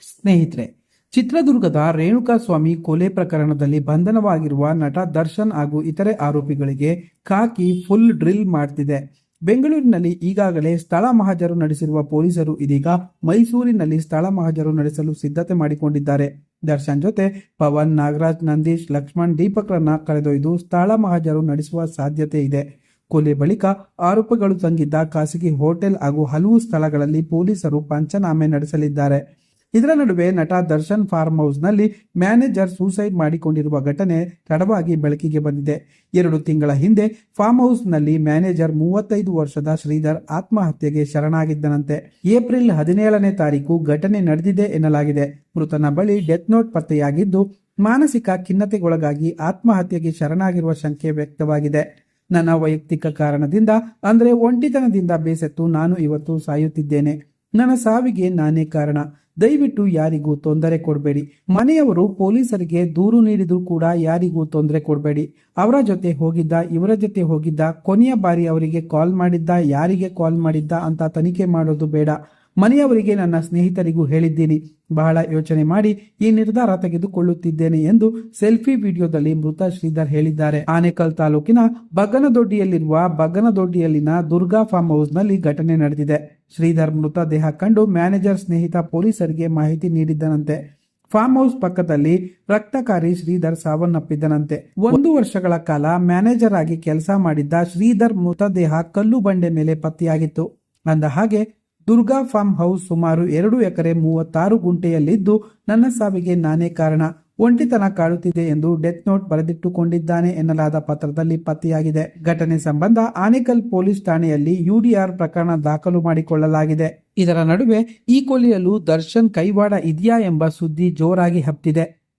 ಸ್ನೇಹಿತರೆ, ಚಿತ್ರದುರ್ಗದ ರೇಣುಕಾಸ್ವಾಮಿ ಕೊಲೆ ಪ್ರಕರಣದಲ್ಲಿ ಬಂಧನವಾಗಿರುವ ನಟ ದರ್ಶನ್ ಹಾಗೂ ಇತರೆ ಆರೋಪಿಗಳಿಗೆ ಖಾಕಿ ಫುಲ್ ಡ್ರಿಲ್ ಮಾಡ್ತಿದೆ. ಬೆಂಗಳೂರಿನಲ್ಲಿ ಈಗಾಗಲೇ ಸ್ಥಳ ಮಹಜರು ನಡೆಸಿರುವ ಪೊಲೀಸರು ಇದೀಗ ಮೈಸೂರಿನಲ್ಲಿ ಸ್ಥಳ ಮಹಜರು ನಡೆಸಲು ಸಿದ್ಧತೆ ಮಾಡಿಕೊಂಡಿದ್ದಾರೆ. ದರ್ಶನ್ ಜೊತೆ ಪವನ್, ನಾಗರಾಜ್, ನಂದೀಶ್, ಲಕ್ಷ್ಮಣ್ ದೀಪಕ್ರನ್ನ ಕರೆದೊಯ್ದು ಸ್ಥಳ ಮಹಜರು ನಡೆಸುವ ಸಾಧ್ಯತೆ ಇದೆ. ಕೊಲೆ ಬಳಿಕ ಆರೋಪಿಗಳು ತಂಗಿದ್ದ ಖಾಸಗಿ ಹೋಟೆಲ್ ಹಾಗೂ ಹಲವು ಸ್ಥಳಗಳಲ್ಲಿ ಪೊಲೀಸರು ಪಂಚನಾಮೆ ನಡೆಸಲಿದ್ದಾರೆ. ಇದರ ನಡುವೆ ನಟ ದರ್ಶನ್ ಫಾರ್ಮ್ ಹೌಸ್ನಲ್ಲಿ ಮ್ಯಾನೇಜರ್ ಸೂಸೈಡ್ ಮಾಡಿಕೊಂಡಿರುವ ಘಟನೆ ತಡವಾಗಿ ಬೆಳಕಿಗೆ ಬಂದಿದೆ. ಎರಡು ತಿಂಗಳ ಹಿಂದೆ ಫಾರ್ಮ್ ಹೌಸ್ನಲ್ಲಿ ಮ್ಯಾನೇಜರ್ ಮೂವತ್ತೈದು ವರ್ಷದ ಶ್ರೀಧರ್ ಆತ್ಮಹತ್ಯೆಗೆ ಶರಣಾಗಿದ್ದನಂತೆ. ಏಪ್ರಿಲ್ ಹದಿನೇಳನೇ ತಾರೀಕು ಘಟನೆ ನಡೆದಿದೆ ಎನ್ನಲಾಗಿದೆ. ಮೃತನ ಬಳಿ ಡೆತ್ ನೋಟ್ ಪತ್ತೆಯಾಗಿದ್ದು, ಮಾನಸಿಕ ಖಿನ್ನತೆಗೊಳಗಾಗಿ ಆತ್ಮಹತ್ಯೆಗೆ ಶರಣಾಗಿರುವ ಶಂಕೆ ವ್ಯಕ್ತವಾಗಿದೆ. ನನ್ನ ವೈಯಕ್ತಿಕ ಕಾರಣದಿಂದ, ಅಂದರೆ ಒಂಟಿತನದಿಂದ ಬೇಸತ್ತು ನಾನು ಇವತ್ತು ಸಾಯುತ್ತಿದ್ದೇನೆ. ನನ್ನ ಸಾವಿಗೆ ನಾನೇ ಕಾರಣ. ದಯವಿಟ್ಟು ಯಾರಿಗೂ ತೊಂದರೆ ಕೊಡಬೇಡಿ. ಮನೆಯವರು ಪೊಲೀಸರಿಗೆ ದೂರು ನೀಡಿದ್ರು ಕೂಡ ಯಾರಿಗೂ ತೊಂದರೆ ಕೊಡಬೇಡಿ. ಅವರ ಜೊತೆ ಹೋಗಿದ್ದ, ಇವರ ಜೊತೆ ಹೋಗಿದ್ದ, ಕೊನೆಯ ಬಾರಿ ಅವರಿಗೆ ಕಾಲ್ ಮಾಡಿದ್ದ, ಯಾರಿಗೆ ಕಾಲ್ ಮಾಡಿದ್ದ ಅಂತ ತನಿಖೆ ಮಾಡೋದು ಬೇಡ. ಮನೆಯವರಿಗೆ ನನ್ನ ಸ್ನೇಹಿತರಿಗೂ ಹೇಳಿದ್ದೀನಿ. ಬಹಳ ಯೋಚನೆ ಮಾಡಿ ಈ ನಿರ್ಧಾರ ತೆಗೆದುಕೊಳ್ಳುತ್ತಿದ್ದೇನೆ ಎಂದು ಸೆಲ್ಫಿ ವಿಡಿಯೋದಲ್ಲಿ ಮೃತ ಶ್ರೀಧರ್ ಹೇಳಿದ್ದಾರೆ. ಆನೇಕಲ್ ತಾಲೂಕಿನ ಬಗ್ಗನದೊಡ್ಡಿಯಲ್ಲಿರುವ ಬಗ್ಗನದೊಡ್ಡಿಯಲ್ಲಿನ ದುರ್ಗಾ ಫಾರ್ಮ್ ಹೌಸ್ನಲ್ಲಿ ಘಟನೆ ನಡೆದಿದೆ. ಶ್ರೀಧರ್ ಮೃತದೇಹ ಕಂಡು ಮ್ಯಾನೇಜರ್ ಸ್ನೇಹಿತ ಪೊಲೀಸರಿಗೆ ಮಾಹಿತಿ ನೀಡಿದ್ದನಂತೆ. ಫಾರ್ಮ್ ಹೌಸ್ ಪಕ್ಕದಲ್ಲಿ ರಕ್ತಕಾರಿ ಶ್ರೀಧರ್ ಸಾವನ್ನಪ್ಪಿದ್ದನಂತೆ. ಒಂದು ವರ್ಷಗಳ ಕಾಲ ಮ್ಯಾನೇಜರ್ ಆಗಿ ಕೆಲಸ ಮಾಡಿದ್ದ ಶ್ರೀಧರ್ ಮೃತದೇಹ ಕಲ್ಲು ಬಂಡೆ ಮೇಲೆ ಪತ್ತೆಯಾಗಿತ್ತು. ಅಂದ ಹಾಗೆ ದುರ್ಗಾ ಫಾರ್ಮ್ ಹೌಸ್ ಸುಮಾರು ಎರಡು ಎಕರೆ ಮೂವತ್ತಾರು ಗುಂಟೆಯಲ್ಲಿದ್ದು ನನ್ನ ಸಾವಿಗೆ ನಾನೇ ಕಾರಣ. ಒಂಟಿತನ ಕಾಡುತ್ತಿದೆ ಎಂದು ಡೆತ್ ನೋಟ್ ಬರೆದಿಟ್ಟುಕೊಂಡಿದ್ದಾನೆ ಎನ್ನಲಾದ ಪತ್ರದಲ್ಲಿ ಪತ್ತೆಯಾಗಿದೆ. ಘಟನೆ ಸಂಬಂಧ ಆನೇಕಲ್ ಪೊಲೀಸ್ ಠಾಣೆಯಲ್ಲಿ ಯುಡಿಆರ್ ಪ್ರಕರಣ ದಾಖಲು ಮಾಡಿಕೊಳ್ಳಲಾಗಿದೆ. ಇದರ ನಡುವೆ ಈ ಕೊಲೆಯಲ್ಲೂ ದರ್ಶನ್ ಕೈವಾಡ ಇದೆಯಾ ಎಂಬ ಸುದ್ದಿ ಜೋರಾಗಿ ಹಬ್ಬಿದೆ